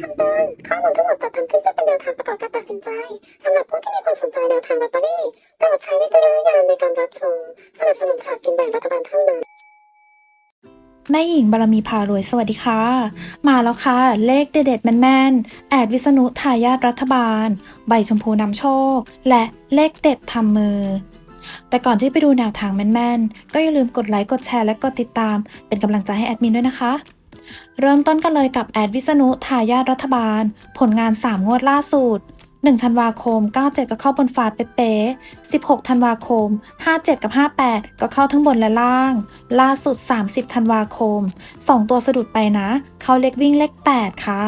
คำเตือนข้อมูลทั้งหมดจัดทำขึ้นเพื่อเป็นแนวทางประกอบการตัดสินใจสำหรับผู้ที่มีความสนใจแนวทางลอตเตอรี่โปรดใช้วิจารณญาณในการรับชมสนับสนุนฉากกินแบ่งรัฐบาลเท่านั้นแม่หญิงบารมีพารวย สวัสดีค่ะ มาแล้วค่ะ เลขเด็ดๆแม่นๆแอดวิษณุทายาทรัฐบาล ใบชมพูนำโชค และเลขเด็ดทำมือแต่ก่อนที่ไปดูแนวทางแม่นๆ ก็อย่าลืมกดไลค์ กดแชร์ และกดติดตาม เป็นกำลังใจให้แอดมินด้วยนะคะ เริ่มต้นกันเลยกับแอดวิษณุทายาทรัฐบาล ผลงาน 3 งวดล่าสุด 1 ธันวาคม 97 ก็เข้าบนฟ้าเป๊ะๆ16 ธันวาคม 57 กับ 58 ก็เข้าทั้งบนและล่าง ล่าสุด 30 ธันวาคม 2 ตัวสะดุดไปนะ เข้าเลขวิ่งเลข 8 ค่ะ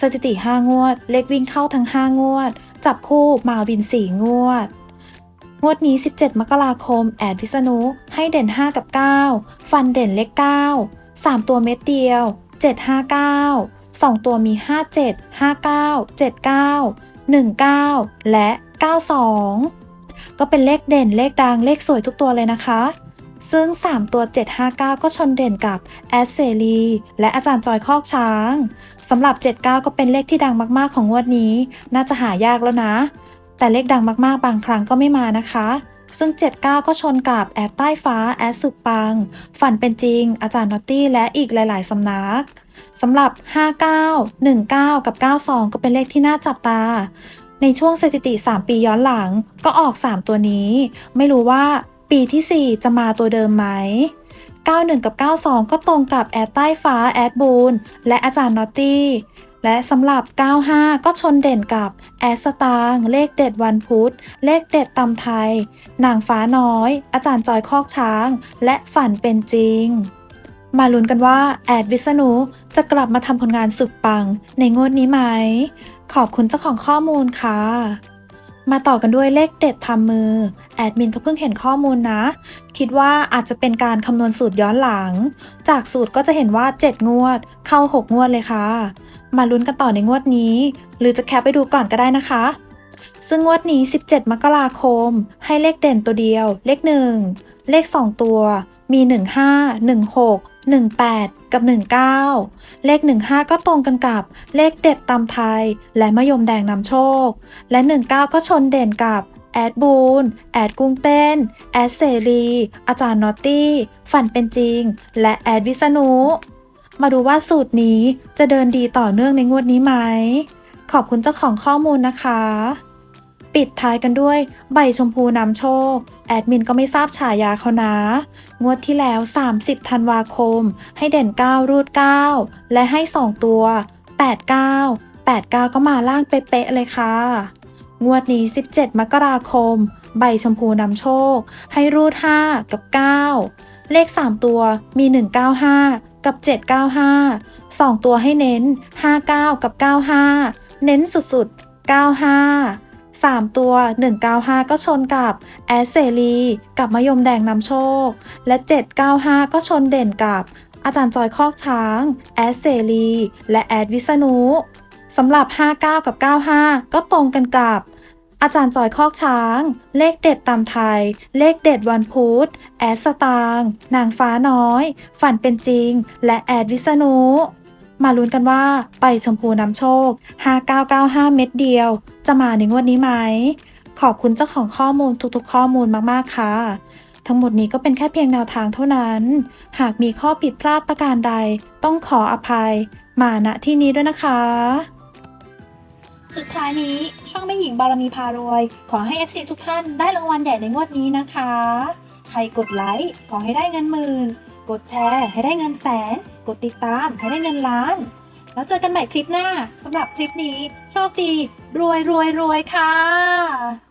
สถิติ 5 งวด เลขวิ่งเข้าทั้ง 5 งวด จับคู่มาวิน 4 งวดงวดนี้ 17 มกราคม แอดพิษณุให้เด่น 5 กับ 9 ฟันเด่นเลข 9 3 ตัวเม็ดเดียว 759 2 ตัวมี 57 59 79 19 และ 92 ก็เป็นเลขเด่นเลขดังเลขสวยทุกตัวเลยนะคะ ซึ่ง 3 ตัว 759 ก็ชนเด่นกับแอดเซรีและอาจารย์จอยคอกช้างสำหรับ 79 ก็เป็นเลขที่ดังมากๆของงวดนี้ น่าจะหายากแล้วนะ แต่เลขดังมากๆ บางครั้งก็ไม่มานะคะ ซึ่ง 79 ก็ชนกับแอดใต้ฟ้า แอดสุดปัง ฝันเป็นจริง อาจารย์นอตตี้ และอีกหลาย ๆ สำนักสำหรับ 59 19 กับ 92 ก็เป็นเลขที่น่าจับตา ในช่วงสถิติ 3 ปีย้อนหลังก็ออก 3 ตัวนี้ ไม่รู้ว่าปีที่ 4 จะมาตัวเดิมไหม 91 กับ 92 ก็ตรงกับแอดใต้ฟ้า แอดบูนและอาจารย์นอตตี้ และสำหรับ 95 ก็ชนเด่นกับ แอสตางเลขเด็ดวันพุธ เลขเด็ดตำไทย นางฟ้าน้อย อาจารย์จอยคอกช้าง และฝันเป็นจริง มาลุ้นกันว่า แอดวิษณุจะกลับมาทำผลงานสุดปัง ในงวดนี้ไหม ขอบคุณเจ้าของข้อมูลค่ะ มาต่อกันด้วยเลขเด็ดทำมือ แอดมินก็เพิ่งเห็นข้อมูลนะ คิดว่าอาจจะเป็นการคำนวณสูตรย้อนหลัง จากสูตรก็จะเห็นว่า 7 งวด เข้า 6 งวดเลยค่ะ มาลุ้นกันต่อในงวดนี้ หรือจะแคปไปดูก่อนก็ได้นะคะ ซึ่งงวดนี้ 17 มกราคม ให้เลขเด่นตัวเดียว เลข 1 เลข 2 ตัว มี 15 16 18 กับ 19 เลข 15 ก็ตรงกันกับเลขเด็ดตำไทย และมะยมแดงนำโชค และ 19 ก็ชนเด่นกับแอดบูน แอดกุ้งเต้น แอดเสรี อาจารย์นอตตี้ ฝันเป็นจริง และแอดวิษณุ มาดูว่าสูตรนี้จะเดินดีต่อเนื่องในงวดนี้ไหม ขอบคุณเจ้าของข้อมูลนะคะ ปิดท้ายกันด้วยใบชมพูนำโชค แอดมินก็ไม่ทราบฉายาเขานะ งวดที่แล้ว 30 ธันวาคม ให้เด่น 9 รูด 9 และให้ 2 ตัว 89 89 ก็มาล่างเป๊ะๆเลยค่ะ งวดนี้ 17 มกราคม ใบชมพูนำโชค ให้รูด 5 กับ 9 เลข 3 ตัวมี 195 กับ 795 2 ตัวให้เน้น 59 กับ 95 เน้นสุดๆ 95 3 ตัว 195 ก็ชนกับแอดเซรีกับมะยมแดงนำโชค และ 795 ก็ชนเด่นกับ อาจารย์จอยคอกช้าง แอดเซรีและแอดวิษณุสำหรับ 59 กับ 95 ก็ตรงกันกับ อาจารย์จอยคอกช้าง เลขเด็ดตามไทย เลขเด็ดวันพุธ แอดสตาง นางฟ้าน้อย ฝันเป็นจริง และแอดวิษณุ มาลุ้นกันว่าไปชมพูนำโชค 5995 เม็ดเดียว จะมาในงวดนี้ไหม ขอบคุณเจ้าของข้อมูลทุกๆ ข้อมูลมากๆค่ะ ทั้งหมดนี้ก็เป็นแค่เพียงแนวทางเท่านั้น หากมีข้อผิดพลาดประการใด ต้องขออภัย มาณที่นี้ด้วยนะคะ สุดท้ายนี้ช่องแม่หญิงบารมีพารวย ขอให้ FC ทุกท่านได้รางวัลใหญ่ในงวดนี้นะคะ ใครกดไลค์ขอให้ได้เงินหมื่น กดแชร์ให้ได้เงินแสน กดติดตามให้ได้เงินล้าน แล้วเจอกันใหม่คลิปหน้าสำหรับคลิปนี้ โชคดี รวยรวยรวยค่ะ